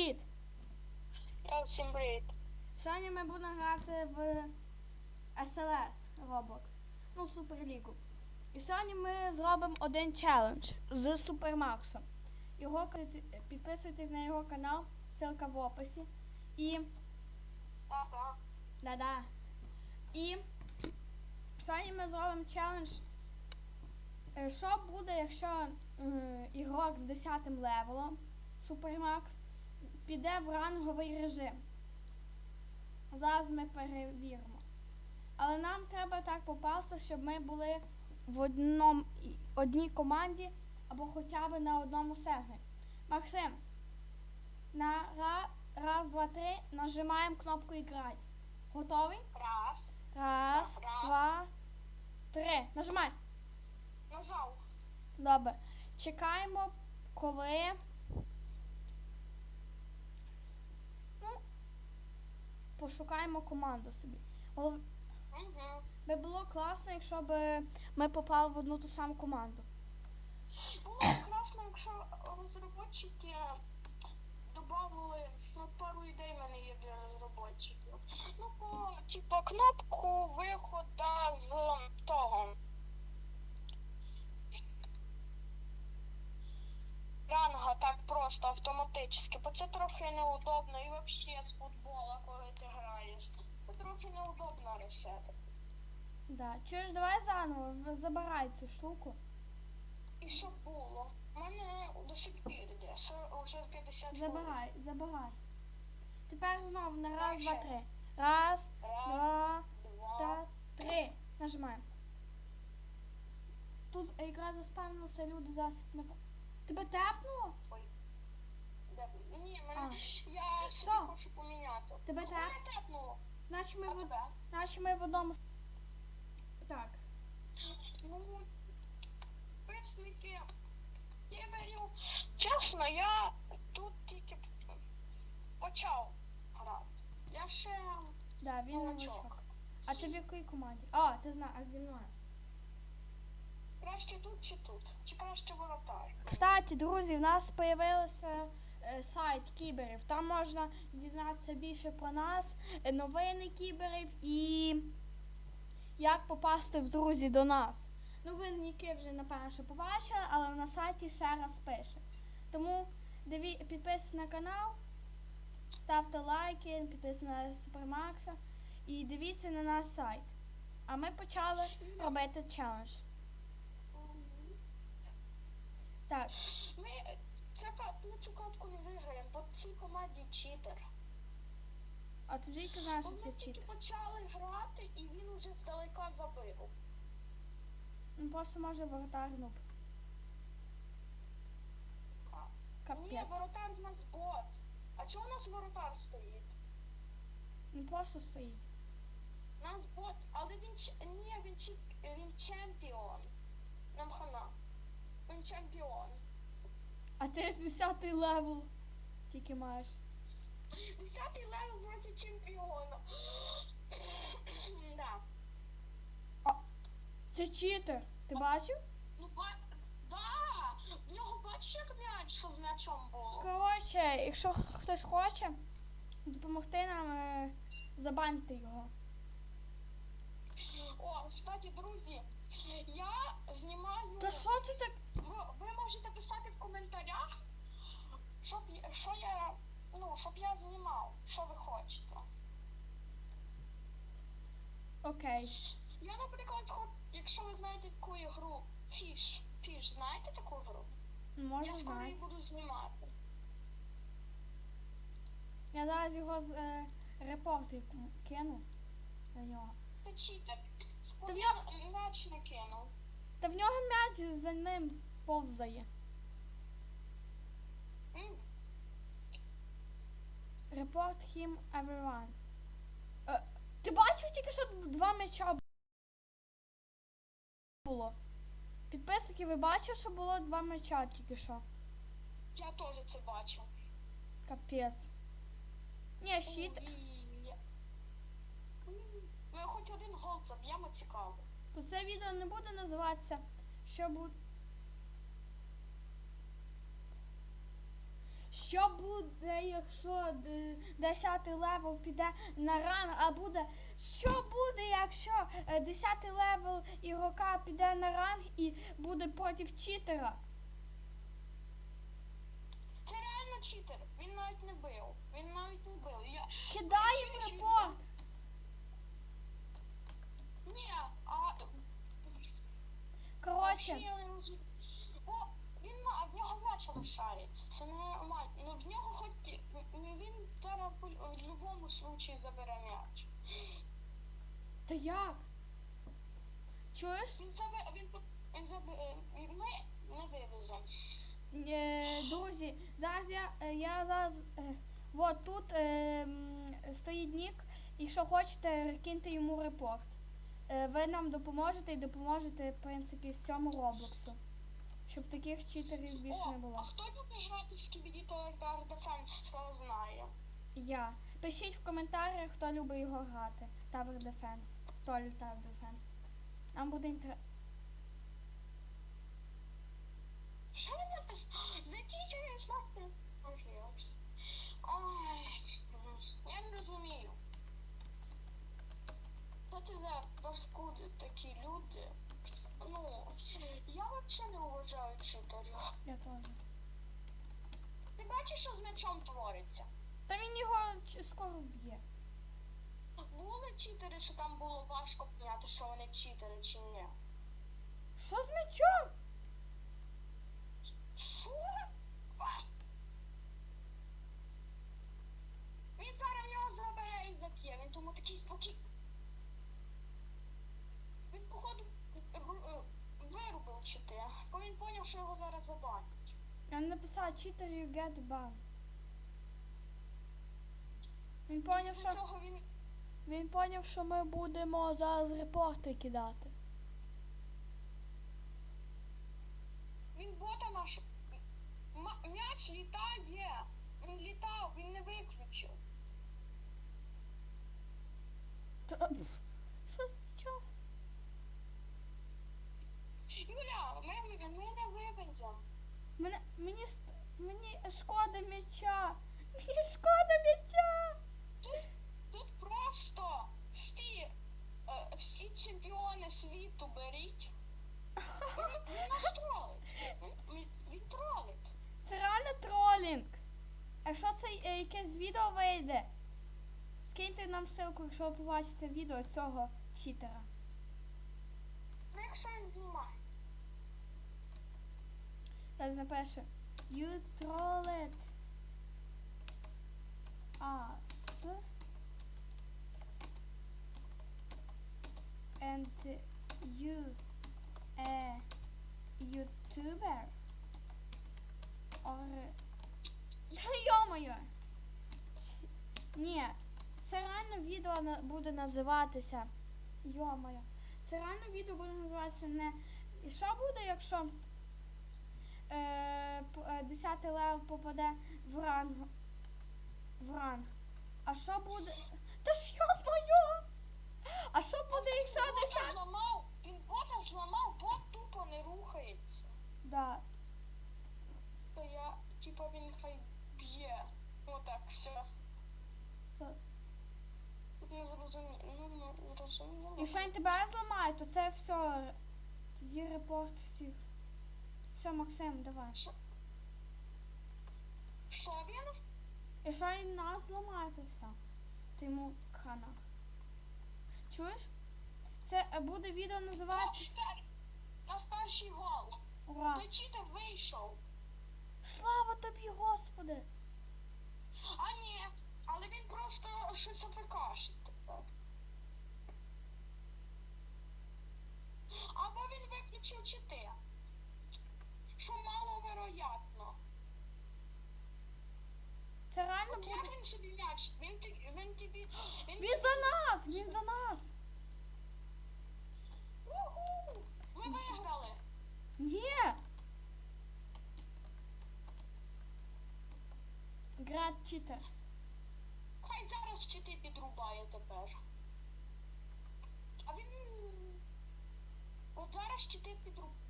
привіт! Всім привіт. Сьогодні ми будемо грати в SLS Roblox, ну, Суперлігу. І сьогодні ми зробимо один челендж з Супермаксом. Його підписуйтесь на його канал, ссылка в описі. І так. Да-да. І сьогодні ми зробимо челендж. Е, Що буде, якщо ігрок з 10 левелом Супермакс піде в ранговий режим? Зараз ми перевіримо. Але нам треба так попасти, щоб ми були в одному, і- одній команді або хоча б на одному сервері. Максим, на ра- раз, два, три нажимаємо кнопку «Іграть». Готовий? Раз. Раз, Раз. два, три. Нажимай. Нажав. Добре. Чекаємо, коли. Ну, пошукаємо команду собі. Угу. Би було класно, якщо б ми попали в одну ту саму команду. Було б красно, якщо розробники додали ну, пару ідей в мене є для розробників. Ну, по, типу, кнопку виходу з того. Ранга так просто автоматично, бо це трохи неудобно і взагалі з футбола, коли ти граєш. Трохи неудобно ресети. Да. Чуєш, давай заново забирай цю штуку. І щоб було? У мене до сих пір йде, вже 50 Забирай, забирай. Тепер знову на раз, Так, два, три. Раз, Раз, два, два. та три. Нажимаємо. Тут якраз заспавнилися люди не по- Тебе тепнуло? Ви? Ні, мене, А. я собі Що? хочу поміняти. Тебе Мене теп? тепнуло. Наче ми, А в... тебе? Наче ми в одному. с- Так. Ну, писники. Я беру. Чесно, я тут тільки почав грати. Я ще Да, він новачок. новачок. А ти в якій команді? А, ти знаєш, а зі мною. Краще тут чи тут? Чи краще воротар? Кстати, друзі, в нас е, сайт кіберів. Там можна дізнатися більше про нас, е, новини кіберів і як попасти в друзі до нас. Ну, ви ніки вже напевно що побачили, але на сайті ще раз пише. Тому підписуйтесь на канал, ставте лайки, підписуйтесь на Супермакса і дивіться на наш сайт. А ми почали робити челендж. Так, Ми цю катку не виграємо, бо в цій команді читер. а ти звідки знаєш, що це тільки чит? почали грати, і він уже здалека забив. Ну просто може воротар нуб. Ні, Капець. воротар в нас бот. А чого у нас воротар стоїть? Він просто стоїть. У нас бот, але він ч- ні, він чи він чемпіон. Нам хана. Він чемпіон. А ти 10 левел тільки маєш. Десятий левел проти чемпіона. да. Це читер. Ти бачив? Ну ба... Да! В нього бачиш, як м'яч, що з м'ячом було. Коротше, якщо хтось хоче допомогти нам е, забанити його. О, кстати, друзі, я знімаю. Та що це так? Ви, можете писати в коментарях, щоб, я- що я, ну, щоб я знімав, що ви хочете. Окей. Я, наприклад, хоч, якщо ви знаєте таку ігру Фіш, Фіш, знаєте таку гру? Можна я скоро її буду знімати. Я зараз його з е, репорти кину на нього. Це читер. Та в Він м'яч не кинув. Та в нього м'яч за ним повзає. Report him everyone. Е, ти бачив тільки що два м'яча було? Підписники, ви бачили, що було два м'яча тільки що? Я теж це бачу. Капець. Ні, щит. Ну, хоч один гол заб'ємо цікаво. То це відео не буде називатися, що буде. Що буде, якщо 10 левел піде на ран, а буде. Що буде, якщо 10 левел ігрока піде на ранг і буде проти читера? Це реально читер. Він навіть не бив. Він навіть не бив. Я... Чуєш, він- репорт. Ні, а... Коротше, Я не розумію. О, він ма- в нього. Це не мать. Ну в нього хоч ну, він зараз в будь-якому случаї забере м'яч. та як? Чуєш? Він забе, він він забе, е, ми не вивеземо. Е, друзі, зараз я, е, я зараз. Е, от тут е, стоїть нік, і що хочете, киньте йому репорт. Е, ви нам допоможете і допоможете, в принципі, всьому Роблоксу. Щоб таких читерів більше О, не було. а хто любить грати з Skibidi Tower Defense, це знає. Я. Пишіть в коментарях, хто любить його грати. Tower Defense. Хто любить Tower Defense. Нам буде інтересно. Що він написав? The teacher is not. Ой, я не розумію. Що це за паскуди такі люди? Ну, я взагалі не уважаю читерів. Я теж. Ти бачиш, що з мечом твориться? Та він його ч- скоро вб'є. Були читери, що там було важко поняти, що вони читери чи ні. Що з мечом? Що? А! Він зараз в нього забере і заб'є, він тому такий спокій. Він, походу, ру- е, вирубив чити, бо він поняв, що його зараз Я написав читерів get ban. Він поняв, що він він поняв, що ми будемо зараз репорти кидати. Він бота наш. М'яч літає. Він літав, він не виключив. Та, пф, Що з мечом? Юля, ми, ми не вивеземо. Мене мені ст- мені шкода м'яча. Мені шкода м'яча. Тут, тут просто всі, е, всі чемпіони світу беріть. Він, він нас тролить. Він, він, він тролить. Це реально тролінг. Якщо це е, якесь відео вийде, скиньте нам ссылку, якщо побачите відео цього читера. Ну, якщо він знімає. Так напише You trolled us and you a YouTuber or йо-моє! Ні, це реально відео буде називатися. Йо-моє. Це реально відео буде називатися не. І що буде, якщо е, е, 10 лев попаде в ранг. В ранг. А що буде. Та ж йо-моє! А що буде, якщо 10? зламав, він бота зламав, бот тупо не рухається. Да. То я, типа, він хай б'є. Отак, все. Тут не зрозуміло. Ну, не зрозуміло. Якщо він тебе зламає, то це все. Тоді репорт всіх. Все, Максим, давай. Що він? Якщо він нас зламає, то все. Ти йому хана. Чуєш? Це е, буде відео пер- Наш перший гол. Ура! Той читер вийшов. Слава тобі, Господи! А ні, але він просто щось тепер. Або він виключив чити. Що. Це реально От як він собі м'яч? Він, ти- він тобі. Він, Він за нас! Він за нас! Уху! Ми виграли. Ні! Град читер. Хай зараз чити підрубає тепер. А він. От зараз чити підрубає.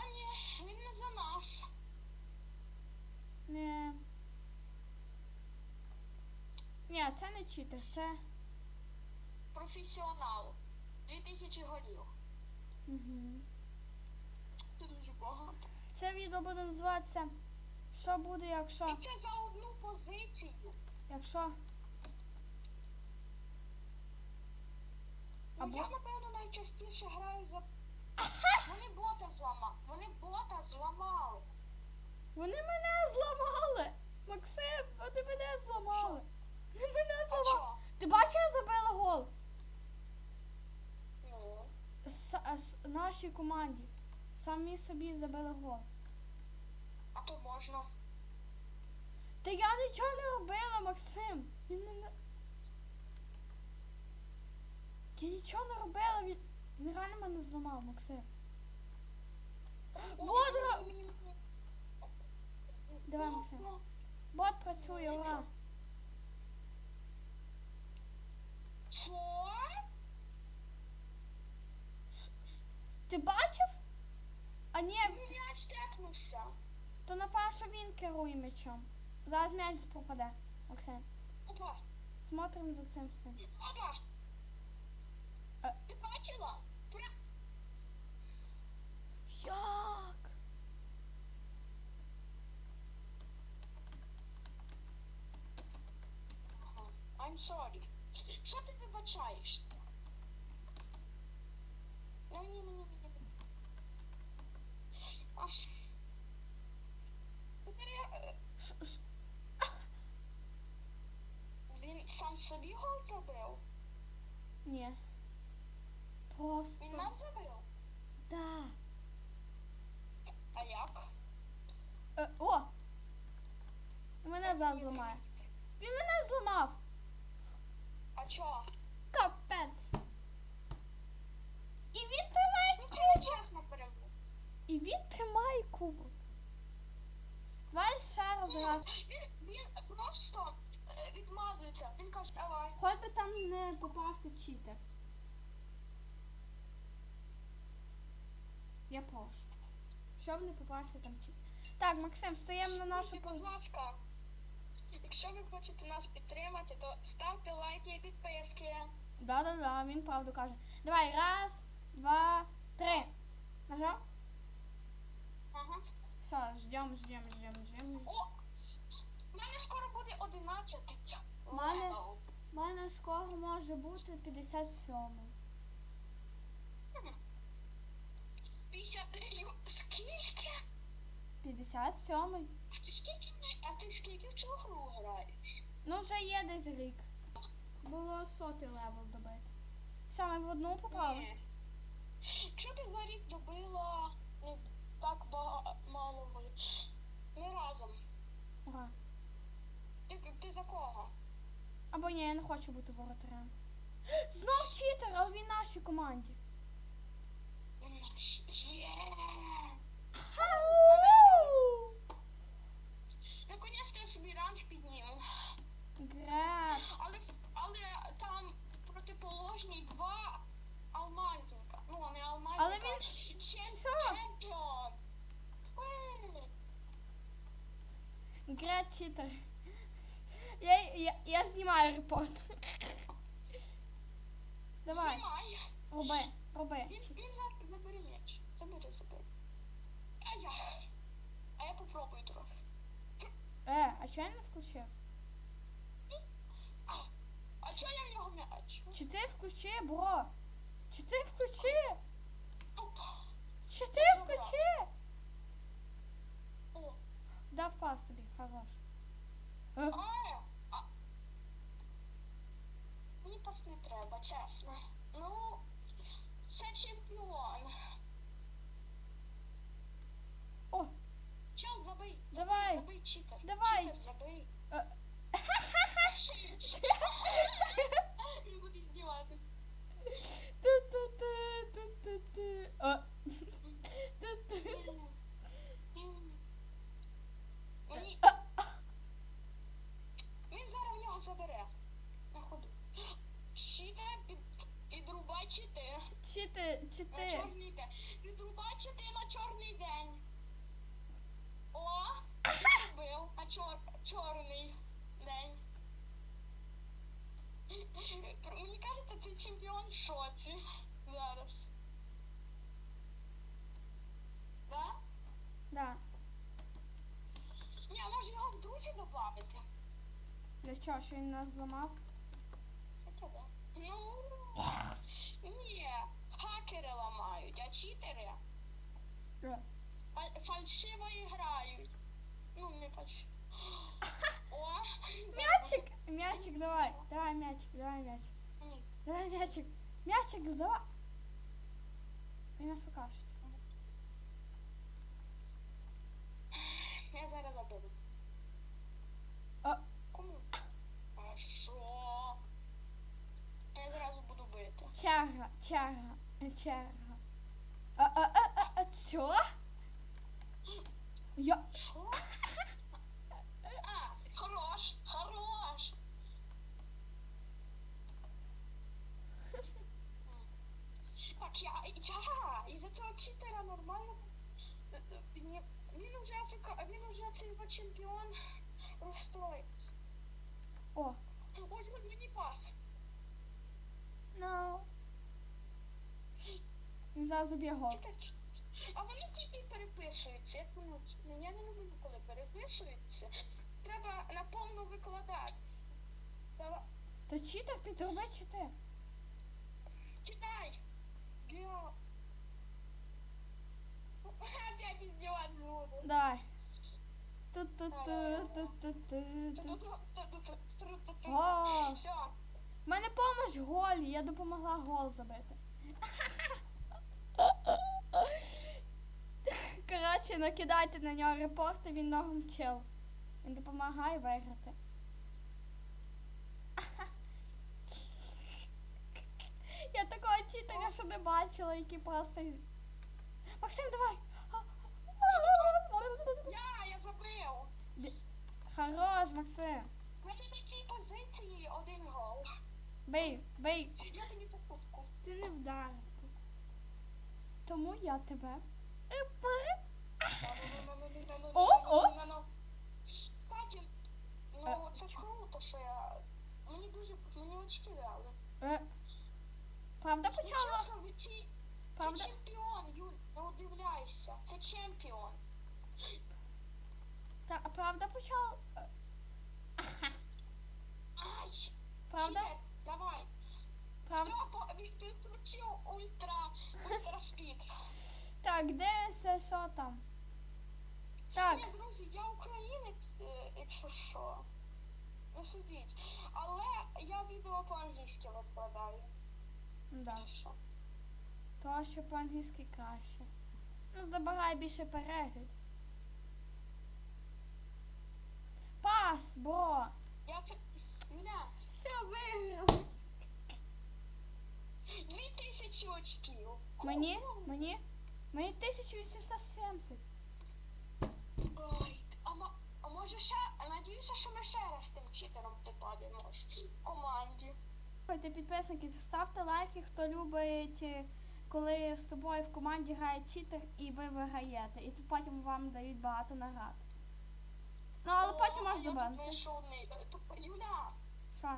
А ні, він не за нас. Не. Ні, це не читер, це. Професіонал. 2000 голів. Угу. Це дуже багато. Це відео буде називатися. Що буде, якщо. І це за одну позицію. Якщо. Ну, Або- я, напевно, найчастіше граю за. Вони бота зламали. Вони бота зламали. Вони мене зламали! Максим, вони мене зламали! Вони мене зламали! Ти бачив, я забила гол? Ну. С- с- нашій команді. Самі собі забили гол. А то можна. Та я нічого не робила, Максим. Він мене. Я нічого не робила, він, він реально мене зламав, Максим. Бодро! Давай, Максим. Бот працює, ура. Що? Ти бачив? А ні, М'яч тепнувся. то напевно, що він керує м'ячом. Зараз м'яч пропаде, Максим. Опа, Смотрим за цим всім. опа. Е. Ти бачила? Пря- Як? Ага. I'm sorry. Що ти вибачаєшся? Ну, ні, ні, ні, ні, ні. Аж. Тепер я... е, Ш- ш- Він сам собі гол забив? Ні. Просто. Він нам забив? Да. Мене зламає. Він мене зламав. А чо? Капець. І він тримає Ну, кубок. І він тримає кубок. Давай ще раз раз. Він, він просто е, відмазується. Він каже, давай. Хоч би там не попався читер. Я прошу. Щоб не попався там читер. Так, Максим, стоїмо на нашу будь позицію. ласка, якщо ви хочете нас підтримати, то ставте лайки і підписки. Да-да-да, він правду каже. Давай, раз, два, три. Нажав? Ага. Все, ждем, ждем, ждем, ждем. О! У мене скоро буде 11. У мене-. У мене скоро може бути 57. 50... Скільки? 57. А ти скільки, ти скільки в цю гру граєш? Ну, вже є десь рік. Було сотий левел добити. Ми в одну попали. Ні. Якщо ти за рік добила не так ба- мало ми. Ми разом. Ура. Ти, ти за кого? Або ні, я не хочу бути воротарем. Знов читер, але він в нашій команді. Є! Наконець Грет. Але, але там протиположні два алмазника. Ну, не алмазника. Але він- Чем... Що? Чемпіон. Ей, Грет читер. Я, я, я знімаю репорт. Давай, Знімай. роби, роби. Він, Чит- він за- забери м'яч. Забери, забери. А я. А я попробую трохи. Е, а чого я не включив? Чи ти включи, бро? Чи ти включи? Чи ти включи? О, Дав пас тобі, хорош. а. Мені пас не треба, чесно. Ну, це чемпіон. О, Чел, забий. давай. Забий читер. Давай. Читер, забий. кажеться, цей чемпіон в шоці зараз. Да? Да. Ні, може його в друзі додати? Для чого? Що він нас зламав? Таке, да? Ну, ні, хакери ламають, а читери Е. фаль- фальшиво грають. Ну, не фальшиво. О, Мячик! Мячик, давай. Давай мячик, давай мячик. Давай мячик. Мячик, здавай. Він афкашить. Я зараз заберу. А. Кому? А що? Я зразу буду бити. Черга, черга, черга. А, а, а, а, а, чо? Я... Що? А, хорош, хорош. Так, я, я, із-за цього читера нормально. е, е, Він, він уже він уже чемпіон розстроївся. О, Ой, ой, мені пас. no. Він зараз заб'є гол. А вони тільки переписуються. Як? Ну, Я не люблю, коли переписуються. Треба наповну викладати. Давай, То читер підроби читер. читай. Гео. Опять издеваться буду. Давай. тут тут тут тут тут тут Все. У мене помощ голі, я допомогла гол забити. Коротше, накидайте на нього репорти, він норм чил. Він допомагає виграти. Я такого читера, що не бачила, який просто. Максим, давай! У мене на цій позиції один гол. Бей, бей. Я тобі попутку. Ти не вдарив. Тому я тебе. О, о. Кстати, ну це ж круто, що я. Мені дуже мені очки дали. Е, Правда Ну, почала? чесно, чемпіон, Юль, не удивляйся. Це чемпіон. Та, правда почала? Ай, Правда? чек, давай. Правда? Все, підключив ультра, ультра спід. Так, дивися, що там. Так, Ні, друзі, я українець, е, якщо що. Не судіть. Але я відео по-англійськи викладаю. да. І що? То, що по-англійськи краще. Ну, здобагай більше перегляд. Пас, бро! Я це. Юля, Все, виграв. дві тисячі очків. Мені? Мені? Мені 1870. Ой, а, мо- а може ще, надіюся, що ми ще раз з тим читером попадемось в команді. Слухайте, підписники, ставте лайки, хто любить, е, коли з тобою в команді грає читер і ви виграєте. І тут потім вам дають багато наград. Ну, але О, потім а можеш я тут забанити. знайшов одний. Е, ту- Юля, Що?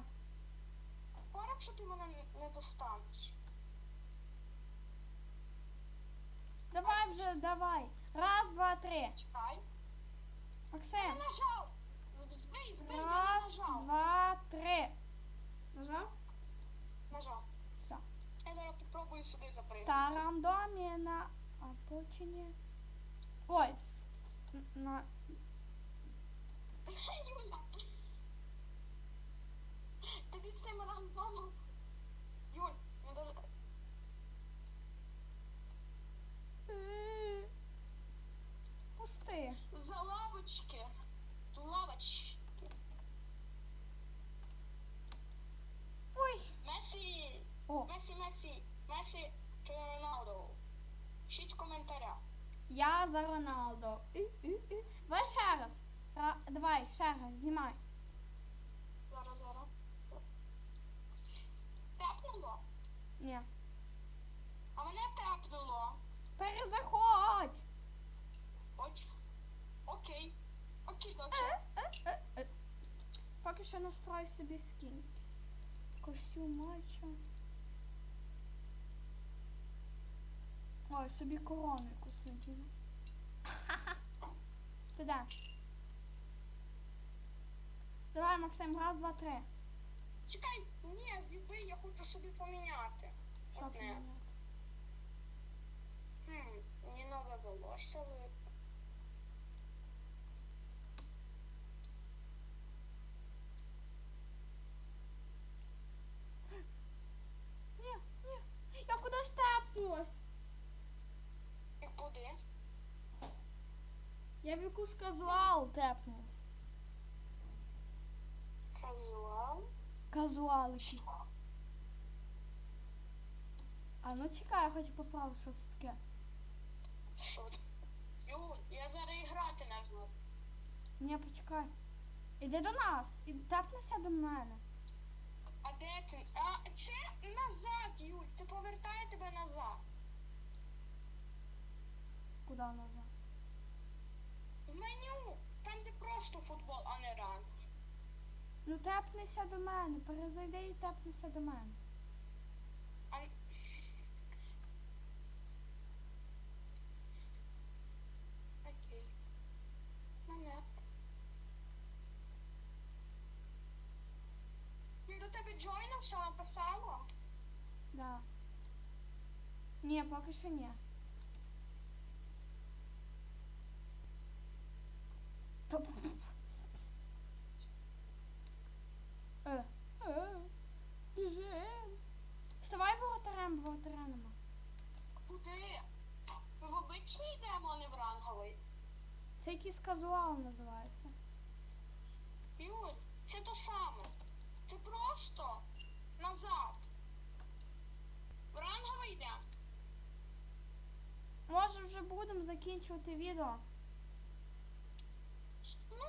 говори, якщо ти мене не, не достанеш. Давай вже, давай. Раз, два, три. Чекай. Я Максим. не нажав. Збий, збий, я не Раз, нажав. два, три. Нажав? Нажав. Все. Я зараз попробую сюди В запрыгнути. старом домі на обочині. Ой, с- н- на... Юля. Тобі з цим рандомом. Юль, не даже... Пусти. За лавочки. Лавочки. Ой. Месі. О, Месі, Месі. Месі чи Роналдо. Пишіть в коментарях. я за Роналдо. Давай ще раз. Ра- Давай, ще раз, знімай. Зараз, зараз. Тепнуло. Ні. А мене тепнуло. Перезаходь. От. Окей. Окей. кидочок. Е, е. Поки що настрой собі скін. Костюм матча. Ой, собі корону якусь надіну. Ти де? Давай, Максим, раз, два, три. Чекай, ні, зіби, я хочу собі поміняти. Що Одне. поміняти? Хм, мені нове волосся ви. Ні, ні. Я кудись тепнулась. І куди? Я в якусь казуал тепнулась. Казуал. Казуал. А ну чекай, я хочу поправити, що це таке. Що? Юль, я зараз і грати не зможу. Ні, почекай. Іди до нас. І тепнися до мене. А де ти? А, це назад, Юль, це повертає тебе назад. Куди назад? В меню, там де просто футбол, а не ранг. Ну тепнися до мене. Перезайди і тепнися до мене. Окей. Мене. Ну, До тебе написало? Да. Ні, поки що ні. Та... Е, е, біжим. Вставай воротарем, воротаря нема. Куди? Ми в обичний йдемо, а не в ранговий. Це якийсь казуал називається. Юль, це то саме. Це просто назад. В ранговий йдемо. Може вже будемо закінчувати відео. Ну,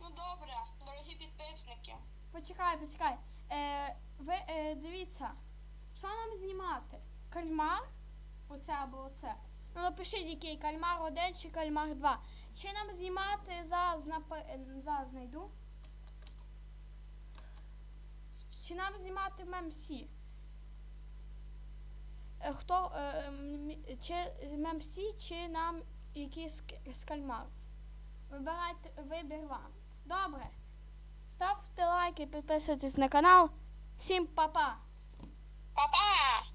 ну добре, дорогі підписники. Почекай, почекай. Е, ви е, дивіться, що нам знімати? Кальмар? Оце або оце. Ну напишіть, який кальмар 1 чи кальмар 2. Чи нам знімати зараз напи... е, зараз знайду? Чи нам знімати ММС? Е, хто е, чи ММС, чи нам якийсь кальмар? Вибирайте вибір вам. Добре. Ставте лайки, підписуйтесь на канал. Всім па-па! Па-па!